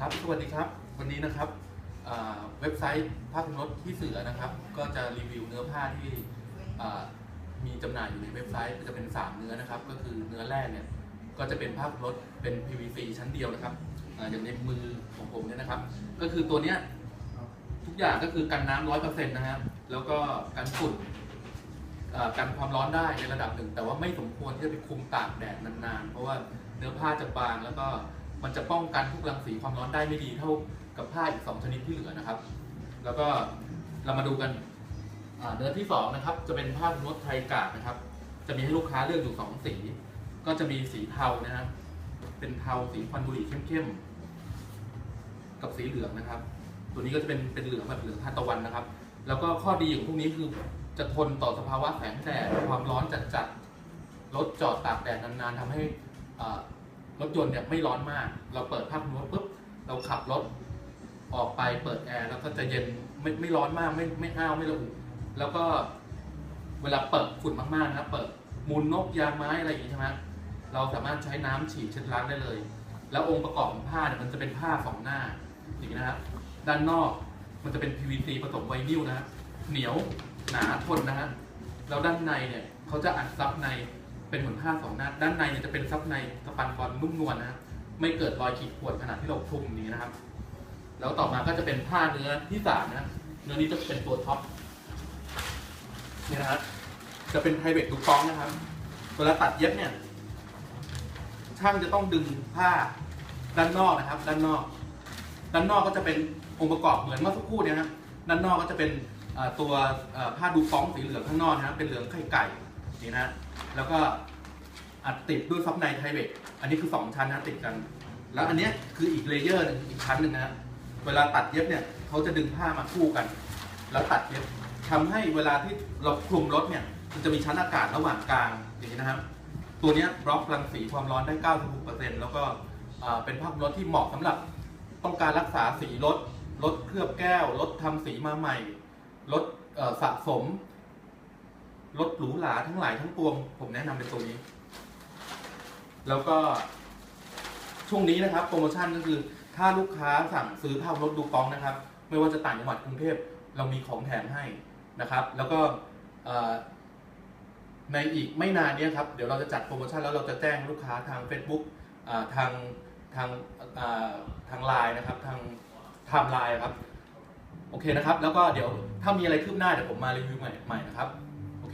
ครับ สวัสดีครับ วันนี้นะครับเว็บไซต์ผ้าพนรถที่เสือนะครับ ก็จะรีวิวเนื้อผ้าที่มีจำหน่ายอยู่ในเว็บไซต์ก็จะเป็น 3 เนื้อนะครับ ก็คือเนื้อแรกเนี่ยก็จะเป็นผ้าพนรถเป็น PVC ชั้นเดียวนะครับออย่างในมือของผมเนี่ยนะครับ ก็คือตัวเนี้ยทุกอย่างก็คือกันน้ำร้อยเปอร์เซ็นต์นะครับแล้วก็กันฝุ่นกันความร้อนได้ในระดับหนึ่ง แต่ว่าไม่สมควรที่จะไปคุมตากแดดนานๆ เพราะว่าเนื้อผ้าจะบางแล้วก็ มันจะป้องกันทุกรังสีความร้อนได้ไม่ดีเท่ากับผ้าอีก 2 ชนิดที่เหลือนะครับ แล้วก็เรามาดูกันเนื้อที่2นะครับจะเป็นผ้าพนรถไทยกาดนะครับ จะมีให้ลูกค้าเลือกอยู่ 2 สี ก็จะมีสีเทานะครับเป็นเทาสีควันบุหรี่เข้มๆกับสีเหลืองนะครับ ตัวนี้ก็จะเป็นเป็นเหลืองแบบเหลืองทานตะวันนะครับ แล้วก็ข้อดีของพวกนี้คือจะทนต่อสภาวะแสงแดดความร้อนจัดๆรถจอดตากแดดนานๆทำให้อ่า รถยนต์เนี่ยไม่ร้อนมาก เราเปิดภาพรถปุ๊บเราขับรถออกไปเปิดแอร์แล้วก็จะเย็นไม่ไม่ร้อนมากไม่ไม่อ้าวไม่ระอุแล้วก็เวลาเปิดฝุ่นมากๆนะครับเปิดมูลนกยางไม้อะไรอย่างงี้ใช่ไหมเราสามารถใช้น้ำฉีดเช็ดล้างได้เลย แล้วองค์ประกอบของผ้าเนี่ยมันจะเป็นผ้าสองหน้าอย่างนี้นะครับด้านนอกมันจะเป็น PVC ผสมไวนิลนะฮะเหนียวหนาทนนะฮะแล้วด้านในเนี่ยเขาจะอัดซับใน เป็นเหมือนผ้าสองหน้าด้านในเนี่ยจะเป็นซับในสปันบอลนุ่มนวลนะไม่เกิดรอยขีดข่วนขนาดที่เราคลุมนี้นะครับ แล้วต่อมาก็จะเป็นผ้าเนื้อที่สามนะเนื้อนี้จะเป็นตัวท็อปนี่นะฮะจะเป็นไพรเวทตูฟองนะครับเวลาตัดเย็บเนี่ย ช่างจะต้องดึงผ้าด้านนอกนะครับ ด้านนอก ด้านนอกก็จะเป็นองค์ประกอบเหมือนเมื่อสักครู่เนี่ยนะด้านนอกก็จะเป็นตัวผ้าดูฟองสีเหลืองข้างนอกนะครับเป็นเหลืองไข่ไก่ นี่นะ แล้วก็อัดติดด้วยซับในไทเวทอันนี้คือ 2 ชั้นนะติดกัน แล้วอันเนี้ยคืออีกเลเยอร์หนึงอีกชั้นหนึ่งนะเวลาตัดเย็บเนี่ยเขาจะดึงผ้ามาคู่กัน แล้วตัดเย็บทำให้เวลาที่เราคลุมรถเนี่ยมันจะมีชั้นอากาศระหว่างกลางอย่างนี้นะครับ ตัวนี้บล็อกรังสีความร้อนได้ 96%แล้วก็เป็นภาพรถที่เหมาะสำหรับต้องการรักษาสีรถรถเคลือบแก้วรถทำสีมาใหม่รถสะสม รถหรูหราทั้งหลายทั้งปวง ผมแนะนำเป็นตัวนี้ แล้วก็ช่วงนี้นะครับ โปรโมชั่นก็คือ ถ้าลูกค้าสั่งซื้อภาพรถดูฟองนะครับ ไม่ว่าจะต่างจังหวัดกรุงเทพเรามีของแถมให้นะครับ แล้วก็ในอีกไม่นานนี้ครับเดี๋ยวเราจะจัดโปรโมชั่นแล้วเราจะแจ้งลูกค้าทาง Facebook ทางทางทางไลน์นะครับทางไทม์ไลน์ครับ โอเคนะครับ แล้วก็เดี๋ยวถ้ามีอะไรคืบหน้าเดี๋ยวผมมารีวิวใหม่ใหม่นะครับ